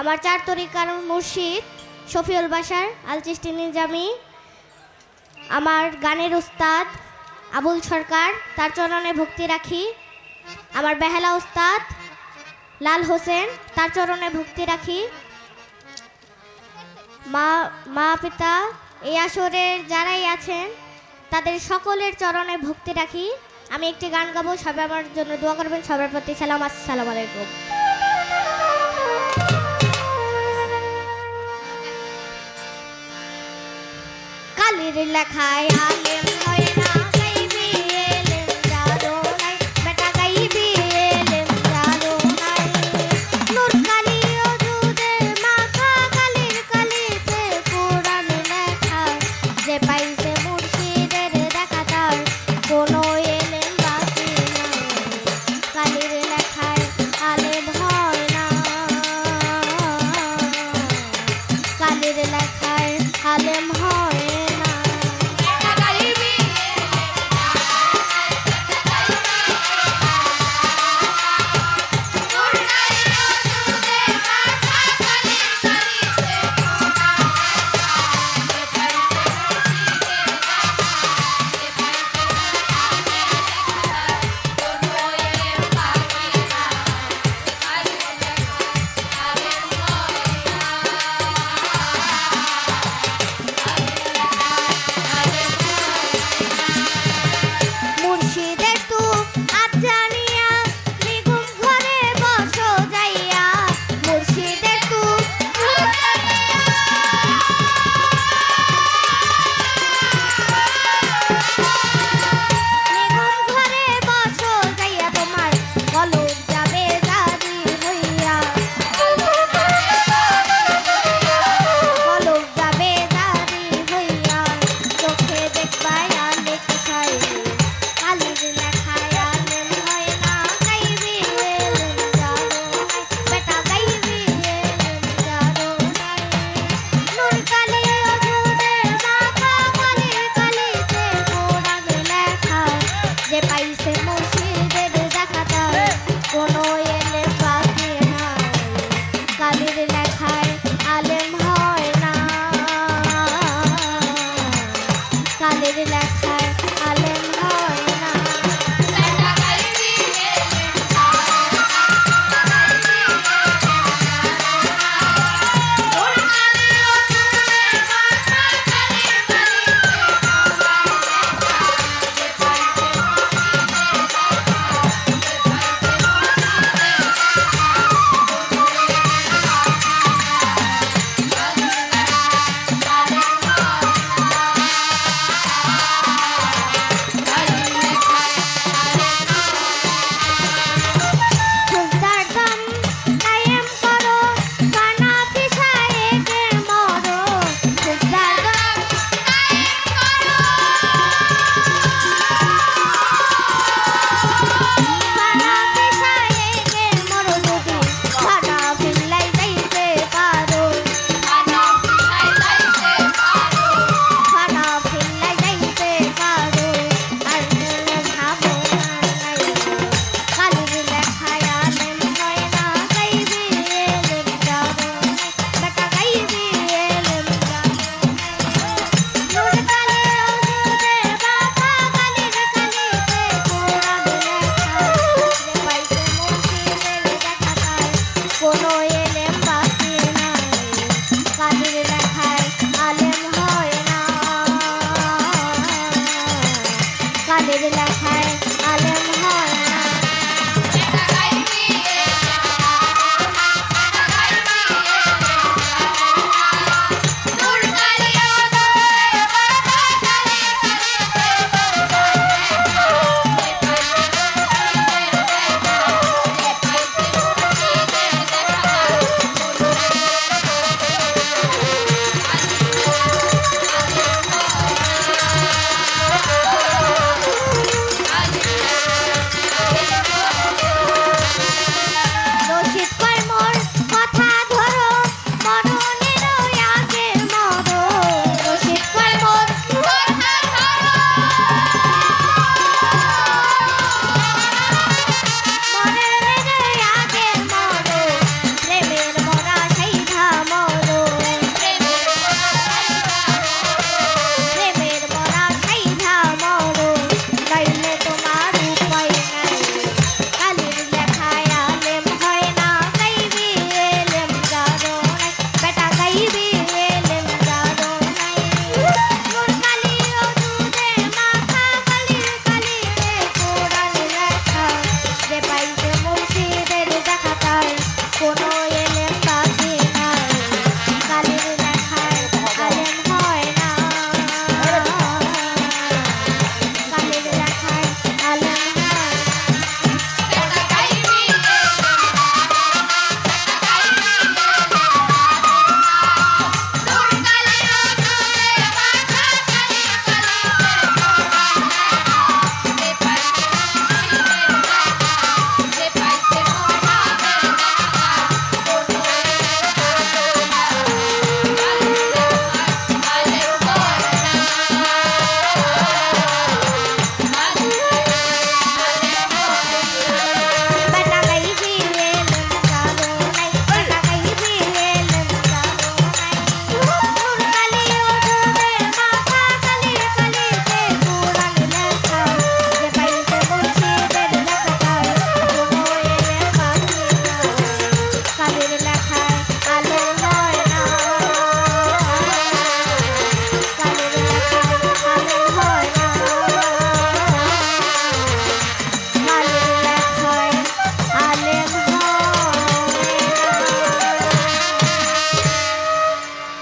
আমার চার তরিকার মুর্শিদ, শফিউল বাসার আল চিস্তিনি জামি, আমার গানের উস্তাদ, আবুল সরকার, তার চরণে ভক্তি রাখি, আমার বেহালা উস্তাদ, লাল হোসেন, তার চরণে ভক্তি রাখি, মা মা পিতা, এই আসরের যারাই আছেন, তাদের সকলের চরণে ভক্তি রাখি। আমি একটি গান গাবো, সবাই আমার জন্য দোয়া করবেন, সবার প্রতি সালাম, আসসালামু আলাইকুম। বাড়ির লেখায় আলে